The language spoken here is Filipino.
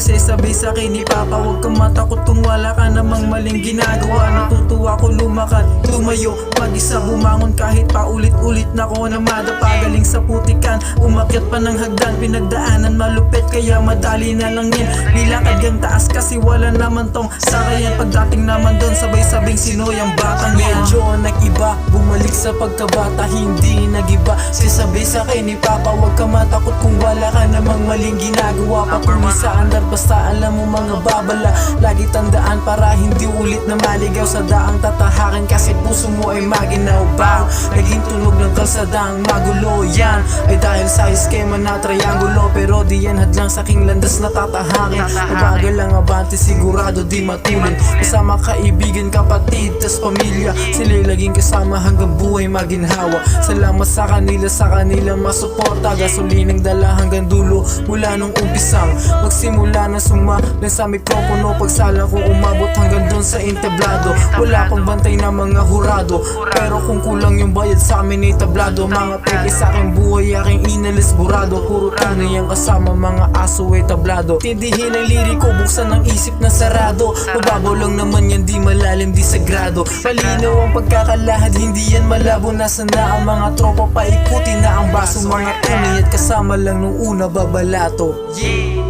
Kasi sabi sa akin ni Papa. Huwag kang matakot kung wala ka namang maling ginagawa. Natutuwa ko lumakad, tumayo Mag-isa bumangon kahit paulit-ulit na ko na madapa sa putikan, umakyat pa ng hagdan Pinagdaanan malupit kaya madali na lang yan Nilakad yung taas kasi wala naman tong sakayan Pagdating naman doon sabay-sabing sinoy ang batang yan. Medyo nag-iba, bumalik sa pagkabata Hindi nag-iba, sisabi sa akin ni Papa Huwag ka matakot kung wala ka namang maling ginagawa. Patungo sa andar basta alam mo mga babala tandaan para hindi ulit na maligaw Sa daang tatahakin kasi puso mo ay maginaw Baw, naging tunog ng kalsadang magulo Yan ay dahil sa eskema na triangulo Pero di yan hadlang sa aking landas na tatahakin. Mabagal lang abante sigurado di matulin Kasama kaibigan, kapatid, tas pamilya. Sila'y laging kasama hanggang buhay maginhawa. Salamat sa kanila, sa kanila masuporta. Gasolinang dala hanggang dulo mula nung umpisang. Magsimula na sumalan sa mikropono Pagsala ko umabot hanggang dun sa entablado. Wala pang bantay na mga hurado. Pero kung kulang yung bayad sa amin ay tablado. Mga peke sa aking buhay aking inalis burado. Puro tunay ang kasama mga aso ay tablado. Tindihin ang liriko buksan ang isip na sarado. Mababaw lang naman yan di malalim di sagrado. Malinaw ang pagkakalahad hindi yan malabo. Nasa na ang mga tropa paikuti na ang baso. Mga tunay at kasama lang nung una babalato. Yeah